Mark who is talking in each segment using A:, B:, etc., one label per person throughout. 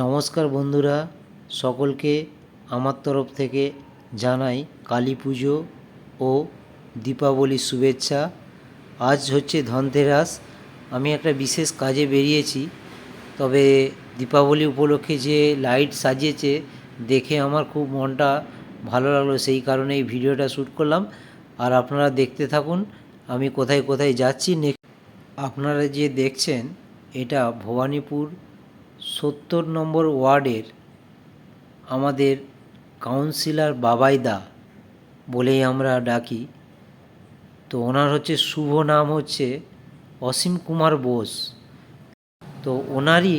A: নমস্কার বন্ধুরা, সকলকে আমার তরফ থেকে জানাই কালী পুজো ও দীপাবলির শুভেচ্ছা। আজ হচ্ছে ধনতেরাস। আমি একটা বিশেষ কাজে বেরিয়েছি, তবে দীপাবলি উপলক্ষে যে লাইট সাজিয়েছে, দেখে আমার খুব মনটা ভালো লাগল। সেই কারণে এই ভিডিওটা শ্যুট করলাম। আর আপনারা দেখতে থাকুন, আমি কোথায় কোথায় যাচ্ছি। নেক্সট, আপনারা যে দেখছেন, এটা ভবানীপুর সত্তর নম্বর ওয়ার্ডের আমাদের কাউন্সিলর বাবাইদা বলেই আমরা ডাকি। তো ওনার হচ্ছে শুভ নাম হচ্ছে অসীম কুমার বোস। তো ওনারই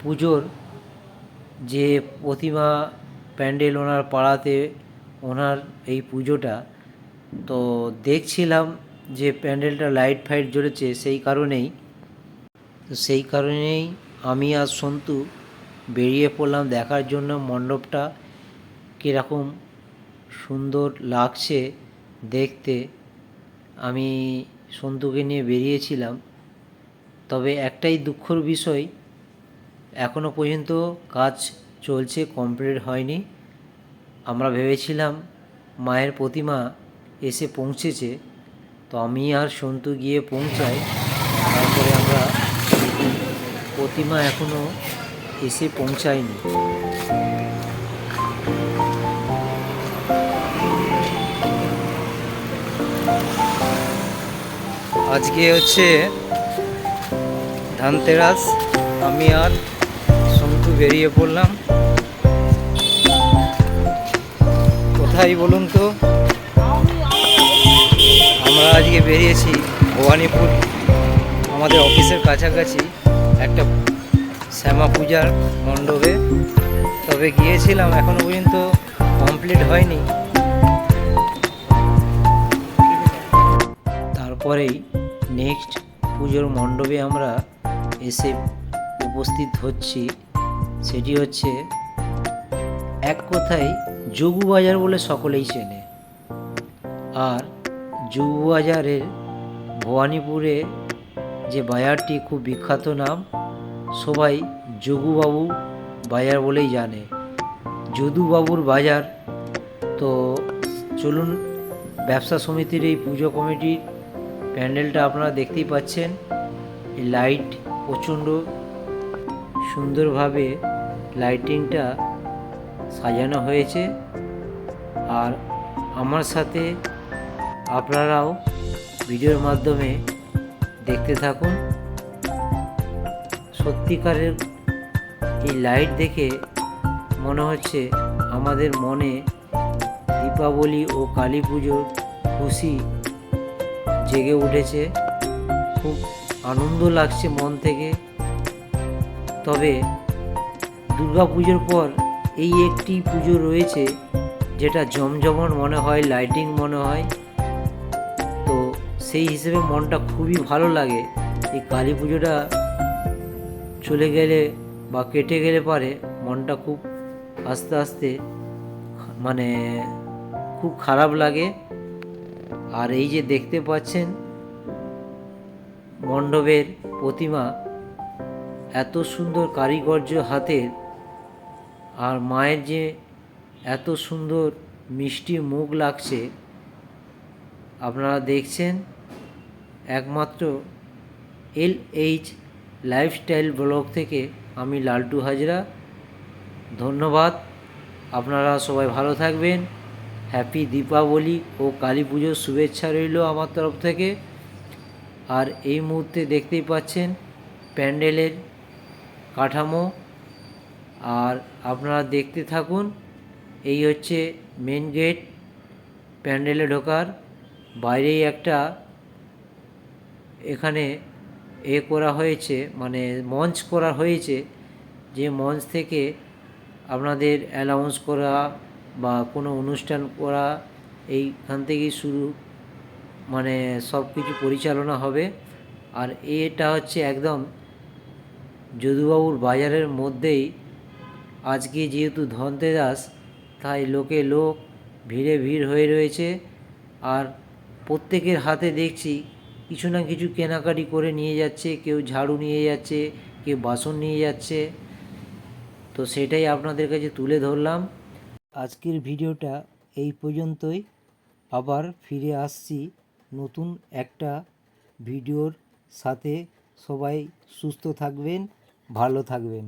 A: পুজোর যে প্রতিমা প্যান্ডেল ওনার পাড়াতে ওনার এই পুজোটা, তো দেখছিলাম যে প্যান্ডেলটা লাইট ফাইট জ্বলেছে সেই কারণেই। তো সেই কারণেই আমি আর সন্তু বেরিয়ে পড়লাম দেখার জন্য মণ্ডপটা কীরকম সুন্দর লাগছে দেখতে। আমি সন্তুকে নিয়ে বেরিয়েছিলাম। তবে একটাই দুঃখর বিষয় এখনও পর্যন্ত কাজ চলছে, কমপ্লিট হয়নি। আমরা ভেবেছিলাম মায়ের প্রতিমা এসে পৌঁছেছে। তো আমি আর সন্তু গিয়ে পৌঁছাই। তারপরে আমরা প্রতিমা এখনও এসে পৌঁছায়নি। আজকে হচ্ছে ধানতেরাস। আমি আর সন্তু বেরিয়ে পড়লাম। কোথায় বলুন তো? আমরা আজকে বেরিয়েছি ভবানীপুর। আমাদের অফিসের কাছাকাছি। একটা শ্যামা পূজার মণ্ডপে। তবে গিয়েছিলাম, এখনও পর্যন্ত কমপ্লিট হয়নি। তারপরেই নেক্সট পুজোর মণ্ডপে আমরা এসে উপস্থিত হচ্ছি। সেটি হচ্ছে এক কথায় যোগু বাজার বলে সকলেই চেনে। আর যুব বাজারের ভবানীপুরে যে বাজারটি খুব বিখ্যাত নাম, সবাই যোগুবাবু বাজার বলেই জানে। যদুবাবুর বাজার, তো চলুন ব্যবসা সমিতির এই পুজো কমিটির প্যান্ডেলটা আপনারা দেখতেই পাচ্ছেন। এই লাইট প্রচণ্ড সুন্দরভাবে লাইটিংটা সাজানো হয়েছে। আর আমার সাথে আপনারাও ভিডিওর মাধ্যমে দেখতে থাকুন। সত্যিকারের এই লাইট দেখে মনে হচ্ছে আমাদের মনে দীপাবলি ও কালী পুজোর খুশি জেগে উঠেছে। খুব আনন্দ লাগছে মন থেকে। তবে দুর্গা পুজোর পর এই একটি পুজো রয়েছে যেটা জমজমন মনে হয় লাইটিং মনে হয়। সেই হিসেবে মনটা খুবই ভালো লাগে। এই কালী পুজোটা চলে গেলে বা কেটে গেলে পারে মনটা খুব আস্তে আস্তে মানে খুব খারাপ লাগে। আর এই যে দেখতে পাচ্ছেন মণ্ডপের প্রতিমা, এত সুন্দর কারিগর্য হাতের আর মায়ের যে এত সুন্দর মিষ্টি মুখ লাগছে, আপনারা দেখছেন একমাত্র এল এইচ লাইফস্টাইল ব্লগ থেকে আমি লালটু হাজরা। ধন্যবাদ। আপনারা সবাই ভালো থাকবেন। হ্যাপি দীপাবলি ও কালী পুজোর শুভেচ্ছা রইল আমার তরফ থেকে। আর এই মুহূর্তে দেখতেই পাচ্ছেন প্যান্ডেলের কাঠামো। আর আপনারা দেখতে থাকুন, এই হচ্ছে মেন গেট প্যান্ডেলে ঢোকার বাইরেই একটা এখানে এ করা হয়েছে মানে মঞ্চ করা হয়েছে, যে মঞ্চ থেকে আপনাদের অ্যালাউন্স করা বা কোনো অনুষ্ঠান করা, এইখান থেকেই শুরু মানে সব কিছু পরিচালনা হবে। আর এটা হচ্ছে একদম যদুবাবুর বাজারের মধ্যেই। আজকে যেহেতু ধনতেরাস তাই লোকে লোক ভিড়ে ভিড় হয়ে রয়েছে। আর প্রত্যেকের হাতে দেখছি কিছু না কিছু কেনাকাটি করে নিয়ে যাচ্ছে, কেউ ঝাড়ু নিয়ে যাচ্ছে, কেউ বাসন নিয়ে যাচ্ছে। তো সেটাই আপনাদের কাছে তুলে ধরলাম। আজকের ভিডিওটা এই পর্যন্তই। আবার ফিরে আসছি নতুন একটা ভিডিওর সাথে। সবাই সুস্থ থাকবেন, ভালো থাকবেন।